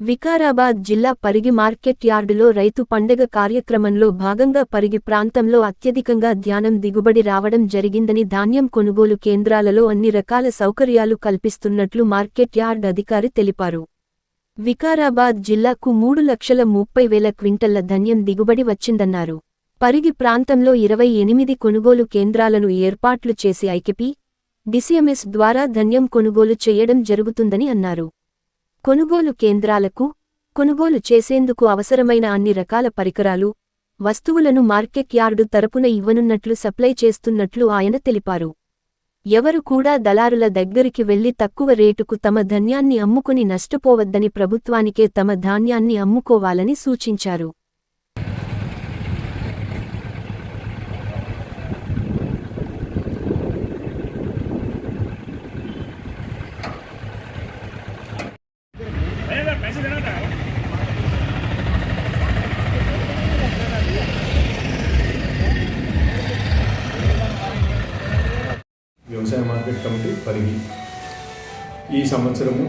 వికారాబాద్ జిల్లా పరిగి మార్కెట్ యార్డులో రైతు పండగ కార్యక్రమంలో భాగంగా పరిగి ప్రాంతంలో అత్యధికంగా ధ్యానం దిగుబడి రావడం జరిగిందని ధాన్యం కొనుగోలు కేంద్రాలలో అన్ని రకాల సౌకర్యాలు కల్పిస్తున్నట్లు మార్కెట్ యార్డ్ అధికారి తెలిపారు. వికారాబాద్ జిల్లాకు మూడు లక్షల ముప్పై వేల క్వింటళ్ళ ధాన్యం దిగుబడి వచ్చిందన్నారు. పరిగి ప్రాంతంలో ఇరవై ఎనిమిది కొనుగోలు కేంద్రాలను ఏర్పాట్లు చేసి ఐకెపి డిసిఎంఎస్ ద్వారా ధాన్యం కొనుగోలు చేయడం జరుగుతుందని అన్నారు. కొనుగోలు కేంద్రాలకు కొనుగోలు చేసేందుకు అవసరమైన అన్ని రకాల పరికరాలు వస్తువులను మార్కెట్ యార్డు తరపున ఇవ్వనున్నట్లు సప్లై చేస్తున్నట్లు ఆయన తెలిపారు. ఎవరు కూడా దళారుల దగ్గరికి వెళ్ళి తక్కువ రేటుకు తమ ధాన్యాన్ని అమ్ముకుని నష్టపోవద్దని ప్రభుత్వానికే తమ ధాన్యాన్ని అమ్ముకోవాలని సూచించారు. వ్యవసాయ మార్కెట్ కమిటీ పరిగి. ఈ సంవత్సరము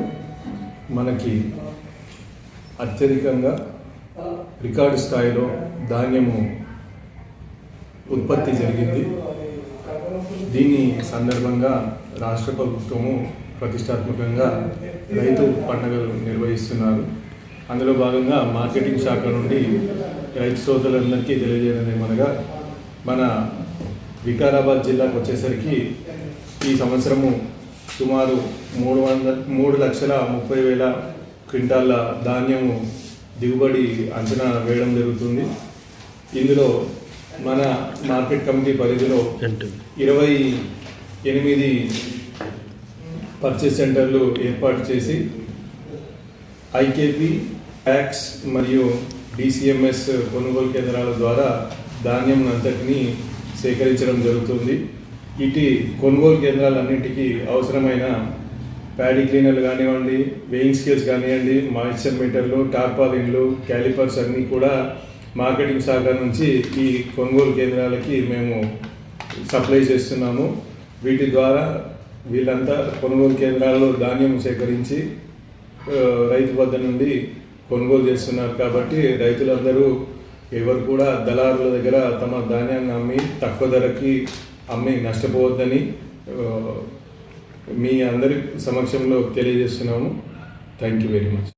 మనకి అత్యధికంగా రికార్డు స్థాయిలో ధాన్యము ఉత్పత్తి జరిగింది. దీని సందర్భంగా రాష్ట్ర ప్రభుత్వము ప్రతిష్టాత్మకంగా రైతు పండుగలు నిర్వహిస్తున్నారు. అందులో భాగంగా మార్కెటింగ్ శాఖ నుండి రైతు సోదరులందరికీ తెలియజేయడం ఏమనగా మన వికారాబాద్ జిల్లాకు వచ్చేసరికి ఈ సంవత్సరము సుమారు మూడు వందల మూడు లక్షల ముప్పై వేల క్వింటాళ్ళ ధాన్యము దిగుబడి అంచనా వేయడం జరుగుతుంది. ఇందులో మన మార్కెట్ కమిటీ పరిధిలో ఇరవై ఎనిమిది పర్చేస్ సెంటర్లు ఏర్పాటు చేసి ఐకేపీ ట్యాక్స్ మరియు డిసిఎంఎస్ కొనుగోలు కేంద్రాల ద్వారా ధాన్యం అంతటిని సేకరించడం జరుగుతుంది. ఇటు కొనుగోలు కేంద్రాలన్నింటికి అవసరమైన ప్యాడీ క్లీనర్లు కానివ్వండి వెయింగ్ స్కేల్స్ కానివ్వండి మాయిశ్చర్ మీటర్లు టార్పాలిన్లు క్యాలిపర్స్ అన్నీ కూడా మార్కెటింగ్ శాఖ నుంచి ఈ కొనుగోలు కేంద్రాలకి మేము సప్లై చేస్తున్నాము. వీటి ద్వారా వీళ్ళంతా కొనుగోలు కేంద్రాల్లో ధాన్యం సేకరించి రైతు వద్ద నుండి కొనుగోలు చేస్తున్నారు కాబట్టి రైతులందరూ ఎవరు కూడా దళారుల దగ్గర తమ ధాన్యాన్ని అమ్మి తక్కువ ధరకి అమ్మి నష్టపోవద్దని మీ అందరి సమక్షంలో తెలియజేస్తున్నాము. Thank you very much